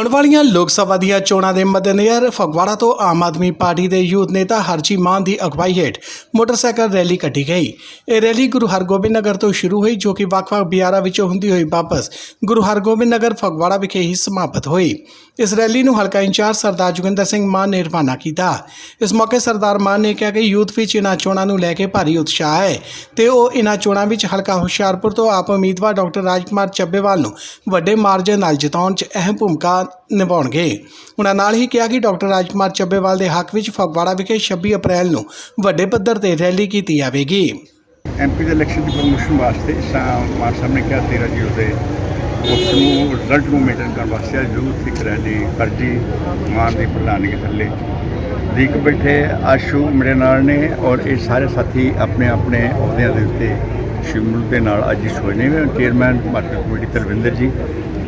ਆਉਣ ਵਾਲੀਆਂ ਲੋਕ ਸਭਾ ਦੀਆਂ ਚੋਣਾਂ ਦੇ ਮੱਦੇਨਜ਼ਰ ਫਗਵਾੜਾ ਤੋਂ ਆਮ ਆਦਮੀ ਪਾਰਟੀ ਦੇ ਯੂਥ ਨੇਤਾ ਹਰਜੀ ਮਾਨ ਦੀ ਅਗਵਾਈ ਹੇਠ ਮੋਟਰਸਾਈਕਲ ਰੈਲੀ ਕੱਢੀ ਗਈ। ਇਹ ਰੈਲੀ ਗੁਰੂ ਹਰਗੋਬਿੰਦ ਨਗਰ ਤੋਂ ਸ਼ੁਰੂ ਹੋਈ, ਜੋ ਕਿ ਵੱਖ-ਵੱਖ ਬਿਆਰਾਂ ਵਿੱਚੋਂ ਹੁੰਦੀ ਹੋਈ ਵਾਪਸ ਗੁਰੂ ਹਰਗੋਬਿੰਦ ਨਗਰ ਫਗਵਾੜਾ ਵਿਖੇ ਹੀ ਸਮਾਪਤ ਹੋਈ। ਇਸ ਰੈਲੀ ਨੂੰ ਹਲਕਾ ਇੰਚਾਰਜ ਸਰਦਾਰ ਜੋਗਿੰਦਰ ਸਿੰਘ ਮਾਨ ਨੇ ਰਵਾਨਾ ਕੀਤਾ। ਇਸ ਮੌਕੇ ਸਰਦਾਰ ਮਾਨ ਨੇ ਕਿਹਾ ਕਿ ਯੂਥ ਵਿੱਚ ਇਹਨਾਂ ਚੋਣਾਂ ਨੂੰ ਲੈ ਕੇ ਭਾਰੀ ਉਤਸ਼ਾਹ ਹੈ ਤੇ ਉਹ ਇਹਨਾਂ ਚੋਣਾਂ ਵਿੱਚ ਹਲਕਾ ਹੁਸ਼ਿਆਰਪੁਰ ਤੋਂ ਆਪ ਉਮੀਦਵਾਰ ਡਾਕਟਰ ਰਾਜਕੁਮਾਰ ਚੱਬੇਵਾਲ ਨੂੰ ਵੱਡੇ ਮਾਰਜਨ ਨਾਲ ਜਿਤਾਉਣ 'ਚ ਅਹਿਮ ਭੂਮਿਕਾ ਨਿਭਾਉਣਗੇ। ਉਹਨਾਂ ਨਾਲ ਹੀ ਕਿਹਾ ਕਿ ਡਾਕਟਰ ਰਾਜਕੁਮਾਰ ਚੱਬੇਵਾਲ ਦੇ ਹੱਕ ਵਿੱਚ ਫਗਵਾੜਾ ਵਿਖੇ 26 ਅਪ੍ਰੈਲ ਨੂੰ ਵੱਡੇ ਪੱਧਰ ਤੇ ਰੈਲੀ ਕੀਤੀ ਜਾਵੇਗੀ। ਐਮਪੀ ਦੇ ਇਲੈਕਸ਼ਨ ਦੀ ਪ੍ਰਮੋਸ਼ਨ ਵਾਸਤੇ ਮਾਨ ਸਾਹਿਬ ਨੇ ਕਿਹਾ 13 ਜੀਰੋ ਦੇ ਉਸ ਨੂੰ ਰਿਜ਼ਲਟ ਨੂੰ ਮੇਨਟੇਨ ਕਰਨ ਵਾਸਤੇ ਅੱਜ ਯੂਥ ਰੈਲੀ ਕਰਜੀ ਮਾਨ ਦੀ ਪ੍ਰਧਾਨਗੀ ਥੱਲੇ। ਦੀਕ ਬੈਠੇ ਆਸ਼ੂ ਮੇਰੇ ਨਾਲ ਨੇ ਔਰ ਇਹ ਸਾਰੇ ਸਾਥੀ ਆਪਣੇ ਆਪਣੇ ਅਹੁਦਿਆਂ ਦੇ ਉੱਤੇ ਸ਼ਿਮਲ ਦੇ ਨਾਲ ਅੱਜ ਹੋਏ ਨੇ। ਚੇਅਰਮੈਨ ਮਾਰਕੀਟ ਕਮੇਟੀ ਤਰਵਿੰਦਰ ਜੀ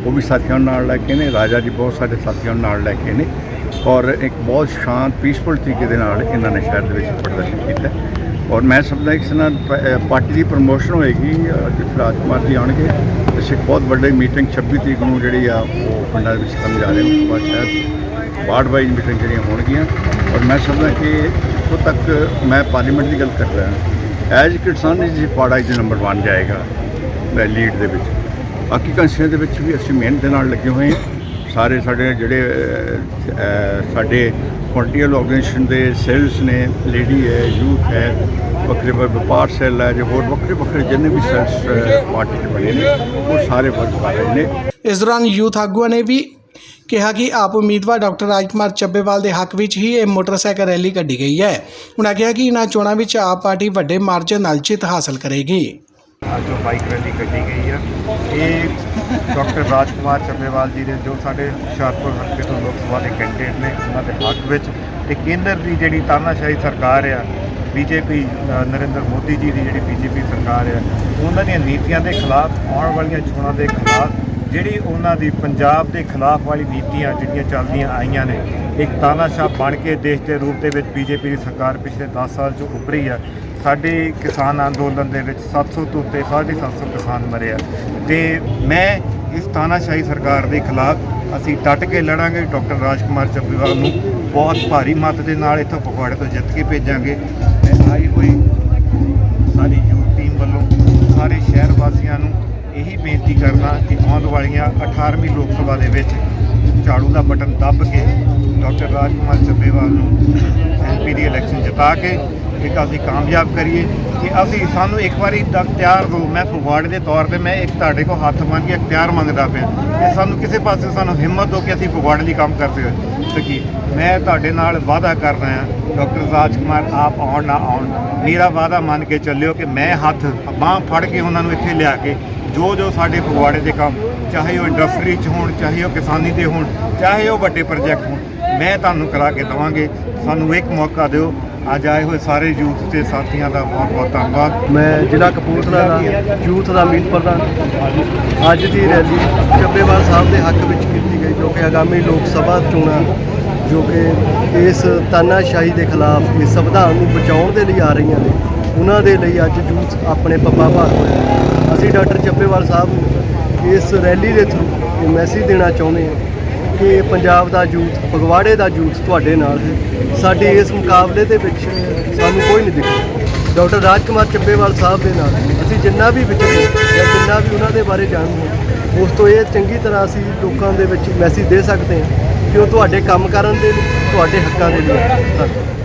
ਉਹ ਵੀ ਸਾਥੀਆਂ ਨਾਲ ਲੈ ਕੇ ਨੇ ਰਾਜਾ ਜੀ ਬਹੁਤ ਸਾਰੇ ਸਾਥੀਆਂ ਨਾਲ ਲੈ ਕੇ ਨੇ ਔਰ ਇੱਕ ਬਹੁਤ ਸ਼ਾਂਤ ਪੀਸਫੁਲ ਤਰੀਕੇ ਦੇ ਨਾਲ ਇਹਨਾਂ ਨੇ ਸ਼ਹਿਰ ਦੇ ਵਿੱਚ ਪ੍ਰਦਰਸ਼ਨ ਕੀਤਾ। ਔਰ ਮੈਂ ਸਮਝਦਾ ਕਿ ਇਸ ਨਾਲ ਪਾਰਟੀ ਦੀ ਪ੍ਰਮੋਸ਼ਨ ਹੋਏਗੀ ਅ, ਰਾਜ ਕੁਮਾਰ ਜੀ ਆਉਣਗੇ ਅਸੀਂ ਇੱਕ ਬਹੁਤ ਵੱਡੀ ਮੀਟਿੰਗ 26 ਤਰੀਕ ਨੂੰ ਜਿਹੜੀ ਆ ਉਹ ਪਿੰਡਾਂ ਦੇ ਵਿੱਚ ਕਰਨ ਜਾ ਰਹੇ ਉਸ ਤੋਂ ਬਾਅਦ ਸ਼ਾਇਦ ਵਾਰਡ ਵਾਈਜ਼ ਮੀਟਿੰਗ ਜਿਹੜੀਆਂ ਹੋਣਗੀਆਂ। ਔਰ ਮੈਂ ਸਮਝਦਾ ਕਿ ਇੱਥੋਂ ਤੱਕ ਮੈਂ ਪਾਰਲੀਮੈਂਟ ਦੀ ਗੱਲ ਕਰ ਰਿਹਾ ਐਜ ਕਿਸਾਨ ਜੀ ਪਾੜਾ ਜੀ ਨੰਬਰ 1 ਜਾਏਗਾ ਲੀਡ ਦੇ ਵਿੱਚ। ਬਾਕੀ ਕੰਸਟੀਆਂ ਦੇ ਵਿੱਚ ਵੀ ਅਸੀਂ ਮਿਹਨਤ ਦੇ ਨਾਲ ਲੱਗੇ ਹੋਏ ਹਾਂ। ਸਾਰੇ ਸਾਡੇ ਜਿਹੜੇ ਸਾਡੇ ਪੋਲੀਟੀਕਲ ਆਰਗੇਨਾਈਜੇਸ਼ਨ ਦੇ ਸੈੱਲਸ ਨੇ ਲੇਡੀ ਹੈ ਯੂਥ ਹੈ, ਵੱਖਰੇ ਵਪਾਰ ਸੈੱਲ ਹੈ, ਜੋ ਹੋਰ ਵੱਖਰੇ ਵੱਖਰੇ ਜਿੰਨੇ ਵੀ ਸੈੱਲਸ ਪਾਰਟੀ ਬਣੇ ਨੇ, ਉਹ ਸਾਰੇ ਵਰਕ ਕਰ ਰਹੇ ਨੇ। ਇਸ ਦੌਰਾਨ ਯੂਥ ਆਗੂਆਂ ਨੇ ਵੀ ਕਿਹਾ ਕਿ ਆਪ ਉਮੀਦਵਾਰ ਡਾਕਟਰ ਰਾਜਕੁਮਾਰ ਚੱਬੇਵਾਲ ਦੇ ਹੱਕ ਵਿੱਚ ਹੀ ਇਹ ਮੋਟਰਸਾਈਕਲ ਰੈਲੀ ਕੱਢੀ ਗਈ ਹੈ। ਉਹਨਾਂ ਕਿਹਾ ਕਿ ਇਹਨਾਂ ਚੋਣਾਂ ਵਿੱਚ ਆਪ ਪਾਰਟੀ ਵੱਡੇ ਮਾਰਜਨ ਨਾਲ ਜਿੱਤ ਹਾਸਲ ਕਰੇਗੀ। ਅੱਜ ਜੋ ਬਾਈਕ ਰੈਲੀ ਕੱਢੀ ਗਈ ਆ, ਇਹ ਡਾਕਟਰ ਰਾਜਕੁਮਾਰ ਚੱਬੇਵਾਲ ਜੀ ਨੇ, ਜੋ ਸਾਡੇ ਹੁਸ਼ਿਆਰਪੁਰ ਹਲਕੇ ਤੋਂ ਲੋਕ ਸਭਾ ਦੇ ਕੈਂਡੀਡੇਟ ਨੇ, ਉਹਨਾਂ ਦੇ ਹੱਕ ਵਿੱਚ ਤੇ ਕੇਂਦਰ ਦੀ ਜਿਹੜੀ ਤਾਨਾਸ਼ਾਹੀ ਸਰਕਾਰ ਆ, ਬੀਜੇਪੀ ਨਰਿੰਦਰ ਮੋਦੀ ਜੀ ਦੀ ਜਿਹੜੀ ਬੀਜੇਪੀ ਸਰਕਾਰ ਆ, ਉਹਨਾਂ ਦੀਆਂ ਨੀਤੀਆਂ ਦੇ ਖਿਲਾਫ, ਆਉਣ ਵਾਲੀਆਂ ਚੋਣਾਂ ਦੇ ਖਿਲਾਫ ਜਿਹੜੀ ਉਹਨਾਂ ਦੀ ਪੰਜਾਬ ਦੇ ਖਿਲਾਫ ਵਾਲੀ ਨੀਤੀਆਂ ਜਿਹੜੀਆਂ ਚੱਲਦੀਆਂ ਆਈਆਂ ਨੇ, ਇੱਕ ਤਾਨਾਸ਼ਾਹ ਬਣ ਕੇ ਦੇਸ਼ ਦੇ ਰੂਪ ਦੇ ਵਿੱਚ ਬੀਜੇਪੀ ਦੀ ਸਰਕਾਰ ਪਿਛਲੇ 10 ਸਾਲ 'ਚ ਉੱਭਰੀ ਆ। ਸਾਡੇ ਕਿਸਾਨ ਅੰਦੋਲਨ ਦੇ ਵਿੱਚ 700 ਤੋਂ ਉੱਤੇ 750 ਕਿਸਾਨ ਮਰੇ ਆ। ਤੇ ਮੈਂ ਇਸ ਤਾਨਾਸ਼ਾਹੀ ਸਰਕਾਰ ਦੇ ਖਿਲਾਫ ਅਸੀਂ ਡਟ ਕੇ ਲੜਾਂਗੇ। ਡਾਕਟਰ ਰਾਜਕੁਮਾਰ ਚੱਬੀਵਾਲ ਨੂੰ ਬਹੁਤ ਭਾਰੀ ਮਤ ਦੇ ਨਾਲ ਇੱਥੋਂ ਪਕਵਾੜੇ ਤੋਂ ਜਿੱਤ ਕੇ ਭੇਜਾਂਗੇ। ਤੇ ਆਈ ਹੋਈ ਸਾਡੀ ਯੂਥ ਟੀਮ ਵੱਲੋਂ ਸਾਰੇ ਸ਼ਹਿਰ ਵਾਸੀਆਂ ਨੂੰ ਇਹੀ ਬੇਨਤੀ ਕਰਨਾ ਕਿ ਆਉਣ ਵਾਲੀਆਂ 18ਵੀਂ ਲੋਕ ਸਭਾ ਦੇ ਵਿੱਚ ਝਾੜੂ ਦਾ ਬਟਨ ਦੱਬ ਕੇ ਡਾਕਟਰ ਰਾਜਕੁਮਾਰ ਚੱਬੇਵਾਲ ਨੂੰ ਐਮਪੀ ਦੀ ਇਲੈਕਸ਼ਨ ਜਿਤਾ ਕੇ ਇੱਕ ਅਸੀਂ ਕਾਮਯਾਬ ਕਰੀਏ ਕਿ ਅਸੀਂ ਸਾਨੂੰ ਇੱਕ ਵਾਰੀ ਤਿਆਰ ਇਖਤਿਆਰ ਮੈਂ ਫਗਵਾੜੇ ਦੇ ਤੌਰ ਤੇ ਮੈਂ ਇੱਕ ਤੁਹਾਡੇ ਕੋਲ ਹੱਥ ਮੰਗ ਕੇ ਇਖਤਿਆਰ ਮੰਗਦਾ ਪਿਆ ਕਿ ਸਾਨੂੰ ਕਿਸੇ ਪਾਸੇ ਸਾਨੂੰ ਹਿੰਮਤ ਦਿਓ ਕਿ ਅਸੀਂ ਫਗਵਾੜੇ ਲਈ ਕੰਮ ਕਰ ਸਕ- ਸਕੀਏ ਮੈਂ ਤੁਹਾਡੇ ਨਾਲ ਵਾਅਦਾ ਕਰ ਰਿਹਾ ਡਾਕਟਰ ਰਾਜ ਕੁਮਾਰ ਆਪ ਆਉਣ ਨਾ ਆਉਣ, ਮੇਰਾ ਵਾਅਦਾ ਮੰਨ ਕੇ ਚੱਲਿਓ ਕਿ ਮੈਂ ਹੱਥ ਬਾਹ ਫੜ ਕੇ ਉਹਨਾਂ ਨੂੰ ਇੱਥੇ ਲਿਆ ਕੇ ਜੋ ਜੋ ਸਾਡੇ ਫਗਵਾੜੇ ਦੇ ਕੰਮ, ਚਾਹੇ ਉਹ ਇੰਡਸਟਰੀ 'ਚ ਹੋਣ, ਚਾਹੇ ਉਹ ਕਿਸਾਨੀ ਦੇ ਹੋਣ, ਚਾਹੇ ਉਹ ਵੱਡੇ ਪ੍ਰੋਜੈਕਟ ਹੋਣ, ਮੈਂ ਤੁਹਾਨੂੰ ਕਰਾ ਕੇ ਦਵਾਂਗੇ। ਸਾਨੂੰ ਇੱਕ ਮੌਕਾ ਦਿਓ। ਅੱਜ ਆਏ ਹੋਏ ਸਾਰੇ ਯੂਥ ਤੇ ਸਾਥੀਆਂ ਦਾ ਬਹੁਤ ਬਹੁਤ ਧੰਨਵਾਦ। ਮੈਂ ਜ਼ਿਲ੍ਹਾ ਕਪੂਰਥਲਾ ਦਾ ਯੂਥ ਦਾ ਮੀਤ ਪ੍ਰਧਾਨ। ਅੱਜ ਦੀ ਰੈਲੀ ਚੱਬੇਵਾਲ ਸਾਹਿਬ ਦੇ ਹੱਕ ਵਿੱਚ ਕੀਤੀ ਗਈ, ਜੋ ਕਿ ਆਗਾਮੀ ਲੋਕ ਸਭਾ ਚੋਣਾਂ, ਜੋ ਕਿ ਇਸ ਤਾਨਾਸ਼ਾਹੀ ਦੇ ਖਿਲਾਫ ਇਸ ਸੰਵਿਧਾਨ ਨੂੰ ਬਚਾਉਣ ਦੇ ਲਈ ਆ ਰਹੀਆਂ ਨੇ, ਉਹਨਾਂ ਦੇ ਲਈ ਅੱਜ ਯੂਥ ਆਪਣੇ ਪੱਪਾ ਭਾਰ ਹੋਇਆ ਅਸੀਂ ਡਾਕਟਰ ਚੱਬੇਵਾਲ ਸਾਹਿਬ ਨੂੰ ਇਸ ਰੈਲੀ ਦੇ ਥਰੂ ਇਹ ਮੈਸੇਜ ਦੇਣਾ ਚਾਹੁੰਦੇ ਹਾਂ ਕਿ ਪੰਜਾਬ ਦਾ ਯੂਥ, ਫਗਵਾੜੇ ਦਾ ਯੂਥ ਤੁਹਾਡੇ ਨਾਲ ਹੈ। ਸਾਡੇ ਇਸ ਮੁਕਾਬਲੇ ਦੇ ਵਿੱਚ ਸਾਨੂੰ ਕੋਈ ਨਹੀਂ ਦਿਖਦਾ। ਡਾਕਟਰ ਰਾਜਕੁਮਾਰ ਚੱਪੇਵਾਲ ਸਾਹਿਬ ਦੇ ਨਾਲ ਅਸੀਂ ਜਿੰਨਾ ਵੀ ਵਿਚਰੇ ਜਾਂ ਜਿੰਨਾ ਵੀ ਉਹਨਾਂ ਦੇ ਬਾਰੇ ਜਾਣਦੇ ਹਾਂ, ਉਸ ਤੋਂ ਇਹ ਚੰਗੀ ਤਰ੍ਹਾਂ ਅਸੀਂ ਲੋਕਾਂ ਦੇ ਵਿੱਚ ਮੈਸੇਜ ਦੇ ਸਕਦੇ ਹਾਂ ਕਿ ਉਹ ਤੁਹਾਡੇ ਕੰਮ ਕਰਨ ਦੇ ਲਈ, ਤੁਹਾਡੇ ਹੱਕਾਂ ਦੇ ਲਈ। ਧੰਨਵਾਦ।